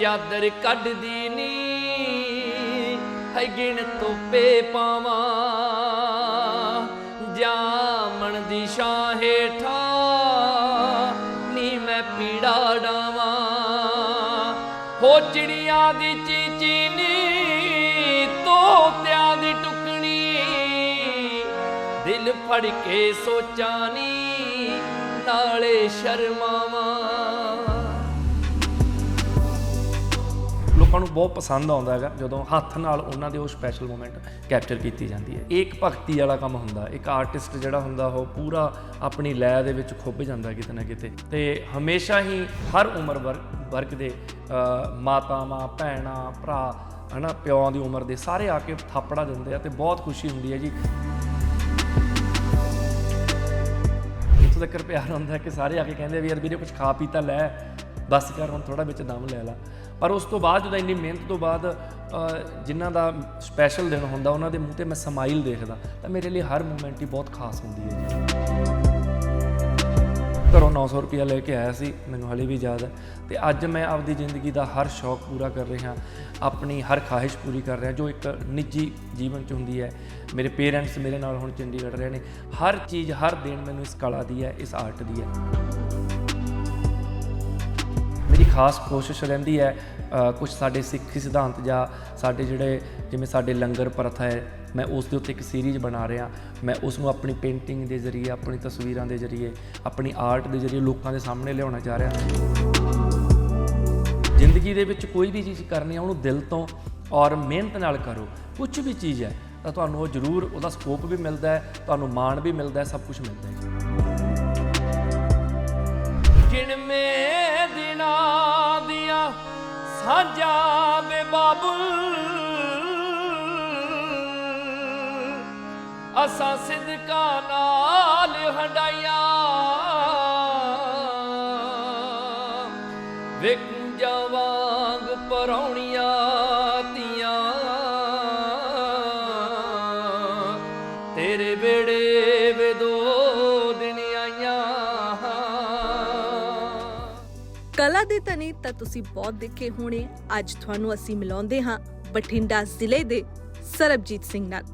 ਚਾਦਰ ਕੱਢਦੀ ਨੀ। ਹੈ ਗਿਣ ਤੋਪੇ ਪਾਵਾਂ। ਜਾਮਣ ਦੀ ਛਾਂ ਹੇਠਾਂ ਨੀ ਮੈਂ ਪੀੜਾ ਡਾਵਾਂ। ਹੋ ਚਿੜੀਆਂ ਦੀ ਚੀਚੀ ਨੀ, ਤੋਤਿਆਂ ਦੀ ਟੁਕਣੀ। ਦਿਲ ਫੜ ਕੇ ਸੋਚਾਂ ਨੀ, ਨਾਲੇ ਸ਼ਰਮਾਵਾਂ। ਲੋਕਾਂ ਨੂੰ ਬਹੁਤ ਪਸੰਦ ਆਉਂਦਾ ਹੈਗਾ, ਜਦੋਂ ਹੱਥ ਨਾਲ ਉਹਨਾਂ ਦੇ ਉਹ ਸਪੈਸ਼ਲ ਮੂਮੈਂਟ ਕੈਪਚਰ ਕੀਤੀ ਜਾਂਦੀ ਹੈ। ਇਹ ਇੱਕ ਭਗਤੀ ਵਾਲਾ ਕੰਮ ਹੁੰਦਾ, ਇੱਕ ਆਰਟਿਸਟ ਜਿਹੜਾ ਹੁੰਦਾ, ਉਹ ਪੂਰਾ ਆਪਣੀ ਲੈਅ ਦੇ ਵਿੱਚ ਖੁੱਭ ਜਾਂਦਾ ਕਿਤੇ ਨਾ ਕਿਤੇ। ਤੇ ਹਮੇਸ਼ਾ ਹੀ ਹਰ ਉਮਰ ਵਰ- ਵਰਗ ਦੇ ਮਾਤਾਵਾਂ ਭੈਣਾਂ, ਭਰਾ, ਹਨਾ, ਪਿਓਾਂ ਦੀ ਉਮਰ ਦੇ ਸਾਰੇ ਆ ਕੇ ਥਾਪੜਾ ਦਿੰਦੇ ਆ ਤੇ ਬਹੁਤ ਖੁਸ਼ੀ ਹੁੰਦੀ ਹੈ ਜੀ। ਇੱਥੋਂ ਤੱਕ ਪਿਆਰ ਹੁੰਦਾ ਕਿ ਸਾਰੇ ਆ ਕੇ ਕਹਿੰਦੇ ਵੀ ਯਾਰ ਵੀਰੇ ਕੁਝ ਖਾ ਪੀ ਤਾਂ ਲੈ, ਬਸ ਕਰ, ਹੁਣ ਥੋੜਾ ਵਿੱਚ ਦਮ ਲੈ ਲਾ। ਪਰ ਉਸ ਤੋਂ ਬਾਅਦ ਜਦੋਂ ਇੰਨੀ ਮਿਹਨਤ ਤੋਂ ਬਾਅਦ ਜਿਨ੍ਹਾਂ ਦਾ ਸਪੈਸ਼ਲ ਦਿਨ ਹੁੰਦਾ, ਉਹਨਾਂ ਦੇ ਮੂੰਹ ਤੇ ਮੈਂ ਸਮਾਈਲ ਦੇਖਦਾ, ਤਾਂ ਮੇਰੇ ਲਈ ਹਰ ਮੂਮੈਂਟ ਹੀ ਬਹੁਤ ਖਾਸ ਹੁੰਦੀ ਹੈ ਜੀ। ਘਰੋਂ 900 ਰੁਪਇਆ ਲੈ ਕੇ ਆਇਆ ਸੀ, ਮੈਨੂੰ ਹਲੇ ਵੀ ਯਾਦ ਹੈ। ਤੇ ਅੱਜ ਮੈਂ ਆਪਦੀ ਜ਼ਿੰਦਗੀ ਦਾ ਹਰ ਸ਼ੌਕ ਪੂਰਾ ਕਰ ਰਿਹਾ, ਆਪਣੀ ਹਰ ਖਾਹਿਸ਼ ਪੂਰੀ ਕਰ ਰਿਹਾ, ਜੋ ਇੱਕ ਨਿੱਜੀ ਜੀਵਨ ਚ ਹੁੰਦੀ ਹੈ। ਮੇਰੇ ਪੇਰੈਂਟਸ ਮੇਰੇ ਨਾਲ ਹੁਣ ਚੰਡੀਗੜ੍ਹ ਰਹੇ ਨੇ। ਹਰ ਚੀਜ਼, ਹਰ ਦਿਨ ਮੈਨੂੰ ਇਸ ਕਲਾ ਦੀ ਹੈ, ਇਸ ਆਰਟ ਦੀ ਹੈ। ਖਾਸ ਕੋਸ਼ਿਸ਼ ਰਹਿੰਦੀ ਹੈ ਕੁਝ ਸਾਡੇ ਸਿੱਖੀ ਸਿਧਾਂਤ ਜਾਂ ਸਾਡੇ ਜਿਹੜੇ, ਜਿਵੇਂ ਸਾਡੇ ਲੰਗਰ ਪ੍ਰਥਾ ਹੈ, ਮੈਂ ਉਸ ਦੇ ਉੱਤੇ ਇੱਕ ਸੀਰੀਜ਼ ਬਣਾ ਰਿਹਾ। ਮੈਂ ਉਸ ਨੂੰ ਆਪਣੀ ਪੇਂਟਿੰਗ ਦੇ ਜ਼ਰੀਏ, ਆਪਣੀ ਤਸਵੀਰਾਂ ਦੇ ਜ਼ਰੀਏ, ਆਪਣੀ ਆਰਟ ਦੇ ਜ਼ਰੀਏ ਲੋਕਾਂ ਦੇ ਸਾਹਮਣੇ ਲਿਆਉਣਾ ਚਾਹ ਰਿਹਾ। ਜ਼ਿੰਦਗੀ ਦੇ ਵਿੱਚ ਕੋਈ ਵੀ ਚੀਜ਼ ਕਰਨੀ ਆ, ਉਹਨੂੰ ਦਿਲ ਤੋਂ ਔਰ ਮਿਹਨਤ ਨਾਲ ਕਰੋ। ਕੁਝ ਵੀ ਚੀਜ਼ ਹੈ, ਤਾਂ ਤੁਹਾਨੂੰ ਉਹ ਜ਼ਰੂਰ ਉਹਦਾ ਸਕੋਪ ਵੀ ਮਿਲਦਾ ਹੈ, ਤੁਹਾਨੂੰ ਮਾਣ ਵੀ ਮਿਲਦਾ ਹੈ, ਸਭ ਕੁਝ ਮਿਲਦਾ ਹੈ। ਗਿਣਵੇਂ ਦਿਨਾਂ ਦੀਆਂ ਸਾਂਝਾਂ ਵੇ ਬਾਬੁਲ। ਅਸਾਂ ਸਿਦਕਾ ਨਾਲ ਹੰਡਾਈਆਂ। ਵਿਕੰਜਾਂ ਵਾਂਗ ਪਰੌਣੀਆਂ ਤੀਆਂ। ਤੇਰੇ ਵੇੜੇ ਕਲਾ ਦੇ ਤਨੇ ਤਾਂ ਤੁਸੀਂ ਬਹੁਤ ਦੇਖੇ ਹੋਣੇ। ਅੱਜ ਤੁਹਾਨੂੰ ਅਸੀਂ ਮਿਲਾਉਂਦੇ ਹਾਂ ਬਠਿੰਡਾ ਜ਼ਿਲ੍ਹੇ ਦੇ ਸਰਬਜੀਤ ਸਿੰਘ ਨਾਲ,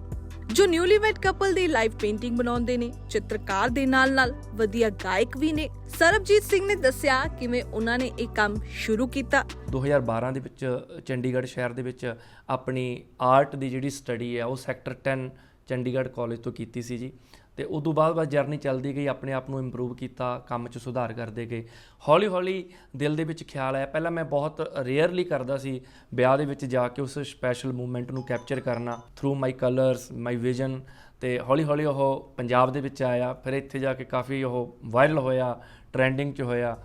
ਜੋ ਨਿਊਲੀਵੈਡ ਕਪਲ ਦੀ ਲਾਈਵ ਪੇਂਟਿੰਗ ਬਣਾਉਂਦੇ ਨੇ, ਚਿੱਤਰਕਾਰ ਦੇ ਨਾਲ-ਨਾਲ ਵਧੀਆ ਗਾਇਕ ਵੀ ਨੇ। ਸਰਬਜੀਤ ਸਿੰਘ ਨੇ ਦੱਸਿਆ ਕਿਵੇਂ ਉਹਨਾਂ ਨੇ ਇਹ ਕੰਮ ਸ਼ੁਰੂ ਕੀਤਾ। 2012 ਦੇ ਵਿੱਚ ਚੰਡੀਗੜ੍ਹ ਸ਼ਹਿਰ ਦੇ ਵਿੱਚ ਆਪਣੀ ਆਰਟ ਦੀ ਜਿਹੜੀ ਸਟੱਡੀ ਹੈ, ਉਹ ਸੈਕਟਰ 10 ਚੰਡੀਗੜ੍ਹ ਕਾਲਜ ਤੋਂ ਕੀਤੀ ਸੀ ਜੀ। ਤੇ ਉਸ ਤੋਂ ਬਾਅਦ ਬਾਅਦ ਜਰਨੀ ਚੱਲਦੀ ਗਈ, ਆਪਣੇ ਆਪ ਨੂੰ ਇੰਪਰੂਵ ਕੀਤਾ, ਕੰਮ 'ਚ ਸੁਧਾਰ ਕਰਦੇ ਗਏ। ਹੌਲੀ ਹੌਲੀ ਦਿਲ ਦੇ ਵਿੱਚ ਖਿਆਲ ਆਇਆ। ਪਹਿਲਾਂ ਮੈਂ ਬਹੁਤ ਰੇਅਰਲੀ ਕਰਦਾ ਸੀ ਵਿਆਹ ਦੇ ਵਿੱਚ ਜਾ ਕੇ ਉਸ ਸਪੈਸ਼ਲ ਮੂਮੈਂਟ ਨੂੰ ਕੈਪਚਰ ਕਰਨਾ through my colours my vision ਤੇ ਹੌਲੀ ਹੌਲੀ ਉਹ ਪੰਜਾਬ ਦੇ ਵਿੱਚ ਆਇਆ। ਫਿਰ ਇੱਥੇ ਜਾ ਕੇ ਕਾਫੀ ਉਹ ਵਾਇਰਲ ਹੋਇਆ ਟ੍ਰੈਂਡਿੰਗ 'ਚ ਹੋਇਆ।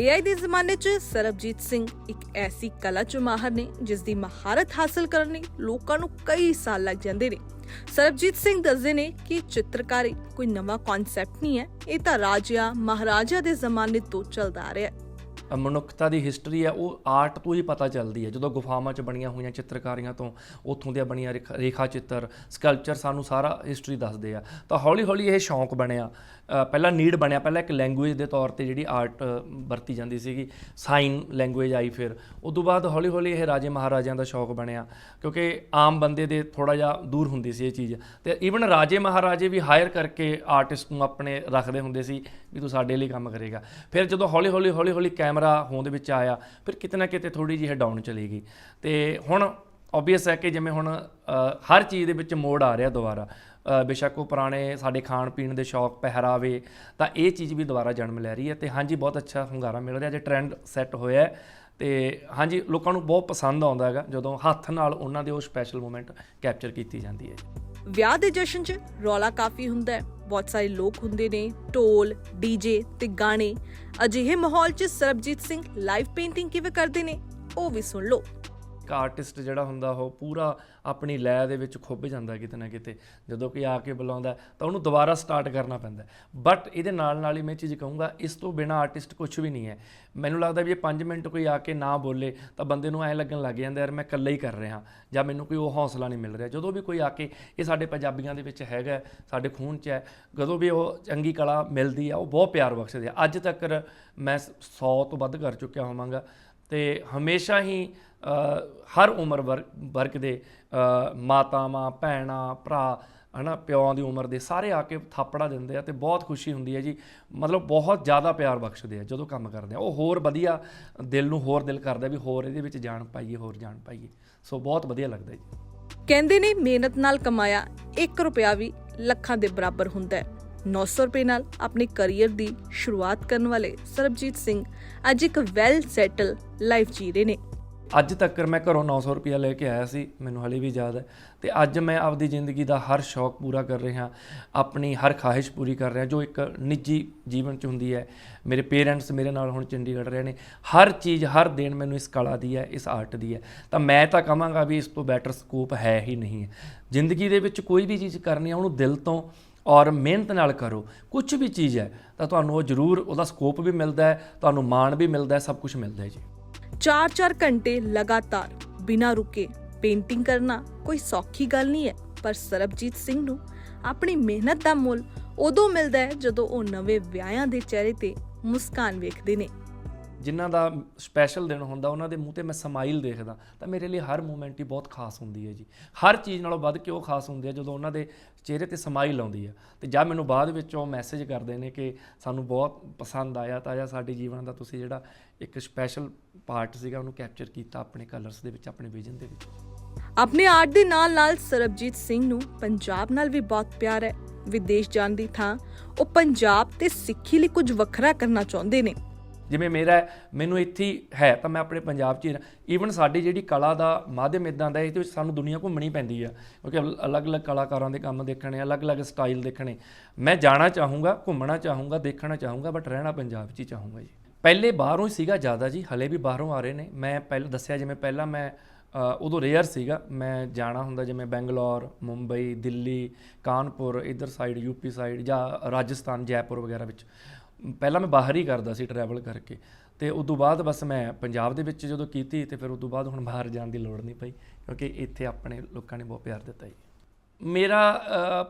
AI ਦੇ ਜ਼ਮਾਨੇ 'ਚ ਸਰਬਜੀਤ ਸਿੰਘ ਇੱਕ ਐਸੀ ਕਲਾ 'ਚ ਮਾਹਰ ਨੇ ਜਿਸ ਦੀ ਮਹਾਰਤ ਹਾਸਲ ਕਰਨ ਲਈ ਲੋਕਾਂ ਨੂੰ ਕਈ ਸਾਲ ਲੱਗ ਜਾਂਦੇ ਨੇ। ਸਰਬਜੀਤ ਸਿੰਘ ਦੱਸਦੇ ਨੇ ਕਿ ਚਿੱਤਰਕਾਰੀ ਕੋਈ ਨਵਾਂ ਕਨਸੈਪਟ ਨਹੀਂ ਹੈ, ਇਹ ਤਾਂ ਰਾਜਿਆਂ ਮਹਾਰਾਜਾ ਦੇ ਜ਼ਮਾਨੇ ਤੋਂ ਚੱਲਦਾ ਆ ਰਿਹਾ ਹੈ। ਮਨੁੱਖਤਾ ਦੀ ਹਿਸਟਰੀ ਹੈ ਉਹ ਆਰਟ ਤੋਂ ਹੀ ਪਤਾ ਚੱਲਦੀ ਹੈ ਜਦੋਂ ਗੁਫਾਵਾਂ 'ਚ ਬਣੀਆਂ ਹੋਈਆਂ ਚਿੱਤਰਕਾਰੀਆਂ ਤੋਂ, ਉੱਥੋਂ ਦੀਆਂ ਬਣੀਆਂ ਰੇਖਾ- ਰੇਖਾ ਚਿੱਤਰ ਸਕਲਪਚਰ ਸਾਨੂੰ ਸਾਰਾ ਹਿਸਟਰੀ ਦੱਸਦੇ ਆ। ਤਾਂ ਹੌਲੀ ਹੌਲੀ ਇਹ ਸ਼ੌਂਕ ਬਣਿਆ। ਪਹਿਲਾਂ ਨੀਡ ਬਣਿਆ। ਪਹਿਲਾਂ ਇੱਕ ਲੈਂਗੁਏਜ ਦੇ ਤੌਰ ਤੇ ਜਿਹੜੀ ਆਰਟ ਵਰਤੀ ਜਾਂਦੀ ਸੀਗੀ। ਸਾਈਨ ਲੈਂਗੁਏਜ ਆਈ ਫਿਰ। ਉਸ ਤੋਂ ਬਾਅਦ ਹੌਲੀ ਹੌਲੀ ਇਹ ਰਾਜੇ ਮਹਾਰਾਜਿਆਂ ਦਾ ਸ਼ੌਕ ਬਣਿਆ। ਕਿਉਂਕਿ ਆਮ ਬੰਦੇ ਦੇ ਥੋੜਾ ਜਿਹਾ ਦੂਰ ਹੁੰਦੀ ਸੀ ਇਹ ਚੀਜ਼। ਤੇ ਈਵਨ ਰਾਜੇ ਮਹਾਰਾਜੇ ਵੀ ਹਾਇਰ ਕਰਕੇ ਆਰਟਿਸਟ ਨੂੰ ਆਪਣੇ ਰੱਖਦੇ ਹੁੰਦੇ ਸੀ ਵੀ ਤੂੰ ਸਾਡੇ ਲਈ ਕੰਮ ਕਰੇਗਾ। ਫਿਰ ਜਦੋਂ ਹੌਲੀ ਹੌਲੀ ਹੌਲੀ ਹੌਲੀ ਕੈਮਰਾ ਹੋਂਦ ਵਿੱਚ ਆਇਆ, ਫਿਰ ਕਿਤੇ ਨਾ ਕਿਤੇ ਥੋੜੀ ਜਿਹੀ ਡਾਊਨ ਚਲੀ ਗਈ। ਤੇ ਹੁਣ ਆਬਵੀਅਸ ਹੈ ਕਿ ਜਿਵੇਂ ਹੁਣ ਹਰ ਚੀਜ਼ ਦੇ ਵਿੱਚ ਮੋੜ ਆ ਰਿਹਾ ਦੁਬਾਰਾ। ਬੇਸ਼ੱਕ ਉਹ ਪੁਰਾਣੇ ਸਾਡੇ ਖਾਣ ਪੀਣ ਦੇ ਸ਼ੌਕ ਪਹਿਰਾਵੇ, ਤਾਂ ਇਹ ਚੀਜ਼ ਵੀ ਦੁਬਾਰਾ ਜਨਮ ਲੈ ਰਹੀ ਹੈ ਤੇ ਹਾਂਜੀ, ਬਹੁਤ ਅੱਛਾ ਹੁੰਗਾਰਾ ਮਿਲ ਰਿਹਾ, ਜੇ ਟ੍ਰੈਂਡ ਸੈੱਟ ਹੋਇਆ ਹੈ। ਤੇ ਹਾਂਜੀ, ਲੋਕਾਂ ਨੂੰ ਬਹੁਤ ਪਸੰਦ ਆਉਂਦਾ ਹੈਗਾ, ਜਦੋਂ ਹੱਥ ਨਾਲ ਉਹਨਾਂ ਦੇ ਉਹ ਸਪੈਸ਼ਲ ਮੂਮੈਂਟ ਕੈਪਚਰ ਕੀਤੀ ਜਾਂਦੀ ਹੈ। ਵਿਆਹ ਦੇ ਜਸ਼ਨ 'ਚ ਰੌਲਾ ਕਾਫੀ ਹੁੰਦਾ ਹੈ। ਬਹੁਤ ਸਾਰੇ ਲੋਕ ਹੁੰਦੇ ਨੇ, ਢੋਲ ਡੀਜੇ ਤੇ ਗਾਣੇ। ਅਜਿਹੇ ਮਾਹੌਲ 'ਚ ਸਰਬਜੀਤ ਸਿੰਘ ਲਾਈਵ ਪੇਂਟਿੰਗ ਕਿਵੇਂ ਕਰਦੇ ਨੇ, ਉਹ ਵੀ ਸੁਣ ਲਓ। ਇੱਕ ਆਰਟਿਸਟ ਜਿਹੜਾ ਹੁੰਦਾ, ਉਹ ਪੂਰਾ ਆਪਣੀ ਲੈ ਦੇ ਵਿੱਚ ਖੁੱਭ ਜਾਂਦਾ ਕਿਤੇ ਨਾ ਕਿਤੇ। ਜਦੋਂ ਕੋਈ ਆ ਕੇ ਬੁਲਾਉਂਦਾ, ਤਾਂ ਉਹਨੂੰ ਦੁਬਾਰਾ ਸਟਾਰਟ ਕਰਨਾ ਪੈਂਦਾ। ਬਟ ਇਹਦੇ ਨਾਲ ਨਾਲ ਹੀ ਮੈਂ ਇਹ ਚੀਜ਼ ਕਹੂੰਗਾ, ਇਸ ਤੋਂ ਬਿਨਾ ਆਰਟਿਸਟ ਕੁਝ ਵੀ ਨਹੀਂ ਹੈ। ਮੈਨੂੰ ਲੱਗਦਾ ਵੀ ਇਹ 5 ਮਿੰਟ ਕੋਈ ਆ ਕੇ ਨਾ ਬੋਲੇ, ਤਾਂ ਬੰਦੇ ਨੂੰ ਐਂ ਲੱਗਣ ਲੱਗ ਜਾਂਦਾ, ਯਾਰ ਮੈਂ ਇਕੱਲਾ ਹੀ ਕਰ ਰਿਹਾ। ਜਾਂ ਮੈਨੂੰ ਕੋਈ ਉਹ ਹੌਸਲਾ ਨਹੀਂ ਮਿਲ ਰਿਹਾ। ਜਦੋਂ ਵੀ ਕੋਈ ਆ ਕੇ, ਇਹ ਸਾਡੇ ਪੰਜਾਬੀਆਂ ਦੇ ਵਿੱਚ ਹੈਗਾ, ਸਾਡੇ ਖੂਨ 'ਚ ਹੈ, ਜਦੋਂ ਵੀ ਉਹ ਚੰਗੀ ਕਲਾ ਮਿਲਦੀ ਆ, ਉਹ ਬਹੁਤ ਪਿਆਰ ਬਖਸ਼ਦੇ ਆ। ਅੱਜ ਤੱਕ ਮੈਂ 100 ਤੋਂ ਵੱਧ ਕਰ ਚੁੱਕਿਆ ਹੋਵਾਂਗਾ। ਤੇ ਹਮੇਸ਼ਾ ਹੀ ਹਰ ਉਮਰ ਵਰ- ਵਰਗ ਦੇ ਮਾਤਾਵਾਂ, ਭੈਣਾਂ, ਭਰਾ, ਹਨਾ, ਪਿਓਾਂ ਦੀ ਉਮਰ ਦੇ ਸਾਰੇ ਆ ਕੇ ਥਾਪੜਾ ਦਿੰਦੇ ਆ ਤੇ ਬਹੁਤ ਖੁਸ਼ੀ ਹੁੰਦੀ ਹੈ ਜੀ। ਮਤਲਬ ਬਹੁਤ ਜ਼ਿਆਦਾ ਪਿਆਰ ਬਖਸ਼ਦੇ ਆ ਜਦੋਂ ਕੰਮ ਕਰਦੇ ਆ। ਉਹ ਹੋਰ ਵਧੀਆ ਦਿਲ ਨੂੰ ਹੋਰ ਦਿਲ ਕਰਦਾ ਵੀ ਹੋਰ ਇਹਦੇ ਵਿੱਚ ਜਾਣ ਪਾਈਏ, ਹੋਰ ਜਾਣ ਪਾਈਏ। ਸੋ ਬਹੁਤ ਵਧੀਆ ਲੱਗਦਾ ਜੀ। ਕਹਿੰਦੇ ਨੇ, ਮਿਹਨਤ ਨਾਲ ਕਮਾਇਆ 1 ਰੁਪਿਆ ਵੀ ਲੱਖਾਂ ਦੇ ਬਰਾਬਰ ਹੁੰਦਾ ਹੈ। 900 ਰੁਪਏ ਨਾਲ ਆਪਣੇ ਕੈਰੀਅਰ ਦੀ ਸ਼ੁਰੂਆਤ ਕਰਨ ਵਾਲੇ ਸਰਬਜੀਤ ਸਿੰਘ ਅੱਜ ਇੱਕ ਵੈਲ ਸੈਟਲ ਲਾਈਫ ਜੀ ਰਹੇ ਨੇ। ਅੱਜ ਤੱਕ ਮੈਂ ਘਰੋਂ 900 ਰੁਪਇਆ ਲੈ ਕੇ ਆਇਆ ਸੀ, ਮੈਨੂੰ ਹਲੇ ਵੀ ਯਾਦ ਹੈ। ਤੇ ਅੱਜ ਮੈਂ ਆਪਦੀ ਜ਼ਿੰਦਗੀ ਦਾ ਹਰ ਸ਼ੌਕ ਪੂਰਾ ਕਰ ਰਿਹਾ, ਆਪਣੀ ਹਰ ਖਾਹਿਸ਼ ਪੂਰੀ ਕਰ ਰਿਹਾ, ਜੋ ਇੱਕ ਨਿੱਜੀ ਜੀਵਨ 'ਚ ਹੁੰਦੀ ਹੈ। ਮੇਰੇ ਪੇਰੈਂਟਸ ਮੇਰੇ ਨਾਲ ਹੁਣ ਚੰਡੀਗੜ੍ਹ ਰਹੇ ਨੇ। ਹਰ ਚੀਜ਼, ਹਰ ਦੇਣ ਮੈਨੂੰ ਇਸ ਕਲਾ ਦੀ ਹੈ, ਇਸ ਆਰਟ ਦੀ ਹੈ। ਤਾਂ ਮੈਂ ਤਾਂ ਕਹਾਂਗਾ ਵੀ ਇਸ ਤੋਂ ਬੈਟਰ ਸਕੋਪ ਹੈ ਹੀ ਨਹੀਂ। ਹੈ ਜ਼ਿੰਦਗੀ ਦੇ ਵਿੱਚ ਕੋਈ ਵੀ ਚੀਜ਼ ਕਰਨੀ ਆ, ਉਹਨੂੰ ਦਿਲ ਤੋਂ ਔਰ ਮਿਹਨਤ ਨਾਲ ਕਰੋ। ਕੁਝ ਵੀ ਚੀਜ਼ ਹੈ, ਤਾਂ ਤੁਹਾਨੂੰ ਉਹ ਜ਼ਰੂਰ ਉਹਦਾ ਸਕੋਪ ਵੀ ਮਿਲਦਾ ਹੈ, ਤੁਹਾਨੂੰ ਮਾਣ ਵੀ ਮਿਲਦਾ ਹੈ, ਸਭ ਕੁਝ ਮਿਲਦਾ ਹੈ ਜੀ। 4-4 ਘੰਟੇ ਲਗਾਤਾਰ ਬਿਨਾਂ ਰੁਕੇ ਪੇਂਟਿੰਗ ਕਰਨਾ ਕੋਈ ਸੌਖੀ ਗੱਲ ਨਹੀਂ ਹੈ, ਪਰ ਸਰਬਜੀਤ ਸਿੰਘ ਨੂੰ ਆਪਣੀ ਮਿਹਨਤ ਦਾ ਮੁੱਲ ਉਦੋਂ ਮਿਲਦਾ ਹੈ ਜਦੋਂ ਉਹ ਨਵੇਂ ਵਿਆਹਾਂ ਦੇ ਚਿਹਰੇ ਤੇ ਮੁਸਕਾਨ ਵੇਖਦੇ ਨੇ। ਜਿਨ੍ਹਾਂ ਦਾ ਸਪੈਸ਼ਲ ਦਿਨ ਹੁੰਦਾ, ਉਹਨਾਂ ਦੇ ਮੂੰਹ ਤੇ ਮੈਂ ਸਮਾਈਲ ਦੇਖਦਾ, ਤਾਂ ਮੇਰੇ ਲਈ ਹਰ ਮੂਮੈਂਟ ਹੀ ਬਹੁਤ ਖਾਸ ਹੁੰਦੀ ਹੈ ਜੀ। ਹਰ ਚੀਜ਼ ਨਾਲੋਂ ਵੱਧ ਕੇ ਉਹ ਖਾਸ ਹੁੰਦੀ ਹੈ? ਜਦੋਂ ਉਹਨਾਂ ਦੇ ਚਿਹਰੇ ਤੇ ਸਮਾਈਲ ਆਉਂਦੀ ਹੈ। ਤੇ ਜਾਂ ਮੈਨੂੰ ਬਾਅਦ ਵਿੱਚ ਉਹ ਮੈਸੇਜ ਕਰਦੇ ਨੇ ਕਿ ਸਾਨੂੰ ਬਹੁਤ ਪਸੰਦ ਆਇਆ ਤਾਂ ਜਾਂ ਸਾਡੇ ਜੀਵਨ ਦਾ ਤੁਸੀਂ ਜਿਹੜਾ ਇੱਕ ਸਪੈਸ਼ਲ ਪਾਰਟ ਸੀਗਾ, ਉਹਨੂੰ ਕੈਪਚਰ ਕੀਤਾ ਆਪਣੇ ਕਲਰਸ ਦੇ ਵਿੱਚ, ਆਪਣੇ ਵਿਜ਼ਨ ਦੇ ਵਿੱਚ। ਆਪਣੇ ਆਰਟ ਦੇ ਨਾਲ-ਨਾਲ ਸਰਬਜੀਤ ਸਿੰਘ ਨੂੰ ਪੰਜਾਬ ਨਾਲ ਵੀ ਬਹੁਤ ਪਿਆਰ ਹੈ। ਵਿਦੇਸ਼ ਜਾਣ ਦੀ ਥਾਂ, ਉਹ ਪੰਜਾਬ ਤੇ ਸਿੱਖੀ ਲਈ ਕੁਝ ਵੱਖਰਾ ਕਰਨਾ ਚਾਹੁੰਦੇ ਨੇ। ਜਿਵੇਂ ਮੇਰਾ ਮੈਨੂੰ ਇੱਥੇ ਹੀ ਹੈ ਤਾਂ ਮੈਂ ਆਪਣੇ ਪੰਜਾਬ 'ਚ ਹੀ ਈਵਨ ਸਾਡੀ ਜਿਹੜੀ ਕਲਾ ਦਾ ਮਾਧਿਅਮ ਇਦਾਂ ਦਾ ਇਹਦੇ ਵਿੱਚ ਸਾਨੂੰ ਦੁਨੀਆ ਘੁੰਮਣੀ ਪੈਂਦੀ ਆ, ਕਿਉਂਕਿ ਅਲੱਗ-ਅਲੱਗ ਕਲਾਕਾਰਾਂ ਦੇ ਕੰਮ ਦੇਖਣੇ, ਅਲੱਗ-ਅਲੱਗ ਸਟਾਈਲ ਦੇਖਣੇ। ਮੈਂ ਜਾਣਾ ਚਾਹੂੰਗਾ, ਘੁੰਮਣਾ ਚਾਹੂੰਗਾ, ਦੇਖਣਾ ਚਾਹੂੰਗਾ ਬਟ ਰਹਿਣਾ ਪੰਜਾਬ 'ਚ ਹੀ ਚਾਹੂੰਗਾ ਜੀ। ਪਹਿਲੇ ਬਾਹਰੋਂ ਹੀ ਸੀਗਾ ਜ਼ਿਆਦਾ ਜੀ, ਹਲੇ ਵੀ ਬਾਹਰੋਂ ਆ ਰਹੇ ਨੇ। ਮੈਂ ਪਹਿਲਾਂ ਦੱਸਿਆ ਜਿਵੇਂ ਪਹਿਲਾਂ ਮੈਂ ਉਦੋਂ ਰੇਅਰ ਸੀਗਾ। ਮੈਂ ਜਾਣਾ ਹੁੰਦਾ ਜਿਵੇਂ ਬੈਂਗਲੌਰ, ਮੁੰਬਈ, ਦਿੱਲੀ, ਕਾਨਪੁਰ, ਇਧਰ ਸਾਈਡ ਯੂਪੀ ਸਾਈਡ ਜਾਂ ਰਾਜਸਥਾਨ, ਜੈਪੁਰ ਵਗੈਰਾ ਵਿੱਚ। ਪਹਿਲਾਂ ਮੈਂ ਬਾਹਰ ਹੀ ਕਰਦਾ ਸੀ ਟਰੈਵਲ ਕਰਕੇ ਤੇ ਉਸ ਤੋਂ ਬਾਅਦ ਬਸ ਮੈਂ ਪੰਜਾਬ ਦੇ ਵਿੱਚ ਜਦੋਂ ਕੀਤੀ ਤੇ ਫਿਰ ਉਸ ਤੋਂ ਬਾਅਦ ਹੁਣ ਬਾਹਰ ਜਾਣ ਦੀ ਲੋੜ ਨਹੀਂ ਪਈ ਕਿਉਂਕਿ ਇੱਥੇ ਆਪਣੇ ਲੋਕਾਂ ਨੇ ਬਹੁਤ ਪਿਆਰ ਦਿੱਤਾ ਜੀ ਮੇਰਾ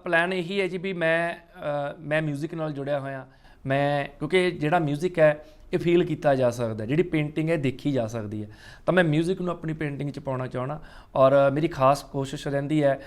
ਪਲਾਨ ਇਹੀ ਹੈ ਜੀ ਵੀ ਮੈਂ ਅ, ਮੈਂ 뮤직 ਨਾਲ ਜੁੜਿਆ ਹੋਇਆ ਮੈਂ ਕਿਉਂਕਿ ਜਿਹੜਾ 뮤직 ਹੈ ਇਹ ਫੀਲ ਕੀਤਾ ਜਾ ਸਕਦਾ ਹੈ। ਜਿਹੜੀ ਪੇਂਟਿੰਗ ਹੈ ਦੇਖੀ ਜਾ ਸਕਦੀ ਹੈ ਤਾਂ ਮੈਂ 뮤직 ਨੂੰ ਆਪਣੀ ਪੇਂਟਿੰਗ 'ਚ ਪਾਉਣਾ ਚਾਹਣਾ ਔਰ ਅ, ਮੇਰੀ ਖਾਸ ਕੋਸ਼ਿਸ਼ ਰਹਿੰਦੀ ਹੈ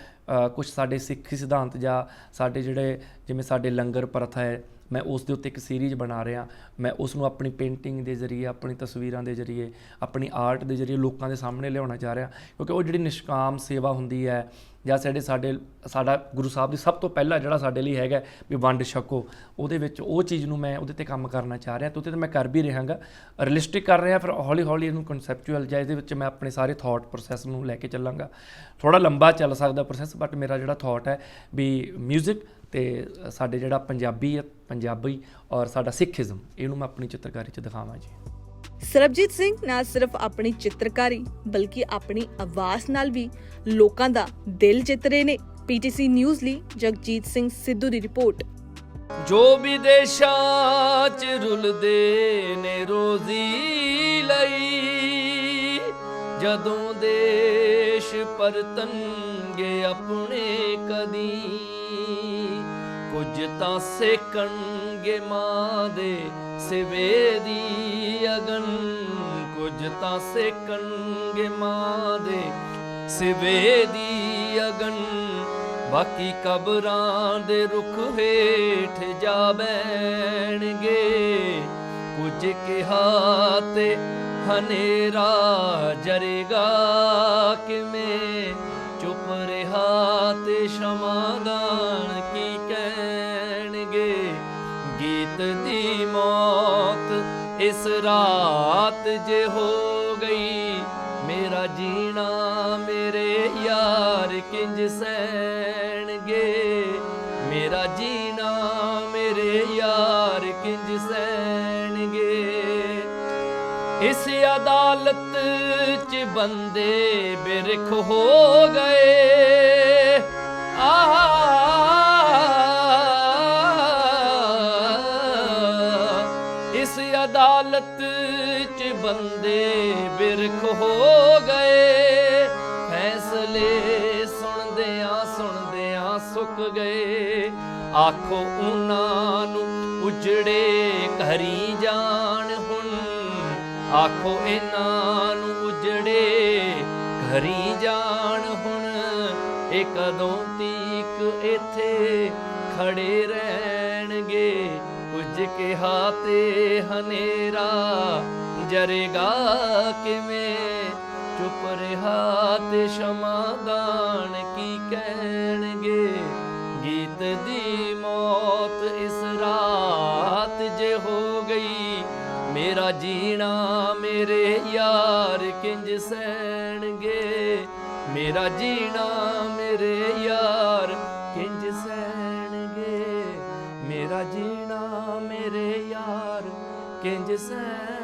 ਕੁਝ ਸਾਡੇ ਸਿੱਖੀ ਸਿਧਾਂਤ ਜਾਂ ਸਾਡੇ ਜਿਹੜੇ ਜਿਵੇਂ ਸਾਡੇ ਲੰਗਰ ਪ੍ਰਥਾ ਹੈ ਮੈਂ ਉਸ ਦੇ ਉੱਤੇ ਇੱਕ ਸੀਰੀਜ਼ ਬਣਾ ਰਿਹਾ। ਮੈਂ ਉਸ ਨੂੰ ਆਪਣੀ ਪੇਂਟਿੰਗ ਦੇ ਜ਼ਰੀਏ, ਆਪਣੀ ਤਸਵੀਰਾਂ ਦੇ ਜ਼ਰੀਏ, ਆਪਣੀ ਆਰਟ ਦੇ ਜ਼ਰੀਏ ਲੋਕਾਂ ਦੇ ਸਾਹਮਣੇ ਲਿਆਉਣਾ ਚਾਹ ਰਿਹਾ। ਕਿਉਂਕਿ ਉਹ ਜਿਹੜੀ ਨਿਸ਼ਕਾਮ ਸੇਵਾ ਹੁੰਦੀ ਹੈ ਜਾਂ ਸਾਡੇ ਸਾਡੇ, ਸਾਡਾ ਗੁਰੂ ਸਾਹਿਬ ਦੀ ਸਭ ਤੋਂ ਪਹਿਲਾ ਜਿਹੜਾ ਸਾਡੇ ਲਈ ਹੈਗਾ ਵੀ ਵੰਡ ਛਕੋ, ਉਹਦੇ ਵਿੱਚ ਉਹ ਚੀਜ਼ ਨੂੰ ਮੈਂ ਉਹਦੇ ਤੇ ਕੰਮ ਕਰਨਾ ਚਾਹ ਰਿਹਾ। ਤੇ ਉਹਦੇ ਤੇ ਮੈਂ ਕਰ ਵੀ ਰਹਾਂਗਾ। ਰੀਅਲਿਸਟਿਕ ਕਰ ਰਿਹਾ, ਫਿਰ ਹੌਲੀ ਹੌਲੀ ਇਹਨੂੰ ਕਨਸੈਪਚੁਅਲ ਜਾਂ ਇਹਦੇ ਵਿੱਚ ਮੈਂ ਆਪਣੇ ਸਾਰੇ ਥਾਟ ਪ੍ਰੋਸੈਸ ਨੂੰ ਲੈ ਕੇ ਚੱਲਾਂਗਾ। ਥੋੜਾ ਲੰਬਾ ਚੱਲ ਸਕਦਾ ਪ੍ਰੋਸੈਸ ਬਟ ਮੇਰਾ ਜਿਹੜਾ ਥਾਟ ਹੈ ਵੀ 뮤직 ਤੇ ਸਾਡੇ ਜਿਹੜਾ ਪੰਜਾਬੀ ਪੰਜਾਬੀ ਔਰ ਸਾਡਾ ਸਿੱਖੀਜ਼ਮ ਇਹਨੂੰ ਮੈਂ ਆਪਣੀ ਚਿੱਤਰਕਾਰੀ 'ਚ ਦਿਖਾਵਾਂ ਜੀ। ਸਰਬਜੀਤ ਸਿੰਘ ਨਾ ਸਿਰਫ ਆਪਣੀ ਚਿੱਤਰਕਾਰੀ ਬਲਕਿ ਆਪਣੀ ਆਵਾਜ਼ ਨਾਲ ਵੀ ਲੋਕਾਂ ਦਾ ਦਿਲ ਜਿੱਤ ਰਹੇ ਨੇ। ਪੀਟੀਸੀ ਨਿਊਜ਼ ਲਈ ਜਗਜੀਤ ਸਿੰਘ ਸਿੱਧੂ ਦੀ ਰਿਪੋਰਟ। ਜੋ ਵਿਦੇਸ਼ਾਂ ਚ ਰੁਲਦੇ ਨੇ ਰੋਜ਼ੀ ਲਈ ਜਦੋਂ ਦੇਸ਼ ਪਰਤਨਗੇ ਆਪਣੇ ਕਦੀ। ਕੁਝ ਤਾਂ ਸੇਕਣਗੇ ਮਾਂ ਦੇ ਸਿਵੇ ਦੀ ਅਗਨ। ਕੁਝ ਤਾਂ ਸੇਕਣਗੇ ਮਾਂ ਦੇ ਸਿਵੇ ਦੀ ਅਗਨ। ਬਾਕੀ ਕਬਰਾਂ ਦੇ ਰੁਖ ਹੇਠ ਜਾ ਬੈਣਗੇ ਕੁਝ ਕਿਹਾ ਤੇ ਹਨੇਰਾ ਜਰੇਗਾ ਕਿਵੇਂ? ਚੁੱਪ ਰਿਹਾ ਤੇ ਸ਼ਮਾਦਾਨ ਕੀ ਕਹਿਣਗੇ? ਗੀਤ ਦੀ ਮੌਤ ਇਸ ਰਾਤ ਜੇ ਹੋ ਗਈ, ਮੇਰਾ ਜੀਣਾ ਮੇਰੇ ਯਾਰ ਕਿੰਜ ਸੈ 'ਚ ਬੰਦੇ ਬਿਰਖ ਹੋ ਗਏ। ਆ, ਇਸ ਅਦਾਲਤ 'ਚ ਬੰਦੇ ਬਿਰਖ ਹੋ ਗਏ। ਫੈਸਲੇ ਸੁਣਦਿਆਂ ਸੁਣਦਿਆਂ ਸੁੱਕ ਗਏ। ਆਖੋ ਉਹਨਾਂ ਨੂੰ ਉਜੜੇ ਘਰੀ ਜਾਣ ਹੁਣ। ਆਖੋ ਇਹਨਾਂ ਨੂੰ ਘਰੀ ਜਾਣ ਹੁਣ ਇਹ ਕਦੋਂ ਤੀਕ ਇਥੇ ਖੜੇ ਰਹਿਣਗੇ? ਕੁਝ ਕਿਹਾ ਤੇ ਹਨੇਰਾ ਜਰੇਗਾ ਕਿਵੇਂ? ਚੁੱਪ ਰਿਹਾ ਤੇ ਸ਼ਮਾਦਾਨ ਕੀ ਕਹਿਣਗੇ? ਗੀਤ ਦੀ ਮੌਤ ਇਸ ਰਾਤ ਜੇ ਹੋ ਗਈ, ਮੇਰਾ ਜੀਣਾ ਮੇਰੇ ਯਾਰ ਕਿੰਜ ਸੈ ਮੇਰਾ ਜੀਣਾ ਮੇਰੇ ਯਾਰ ਕਿੰਜ ਸਹਿਣਗੇ? ਮੇਰਾ ਜੀਣਾ ਮੇਰੇ ਯਾਰ ਕਿੰਜ ਸਹਿਣਗੇ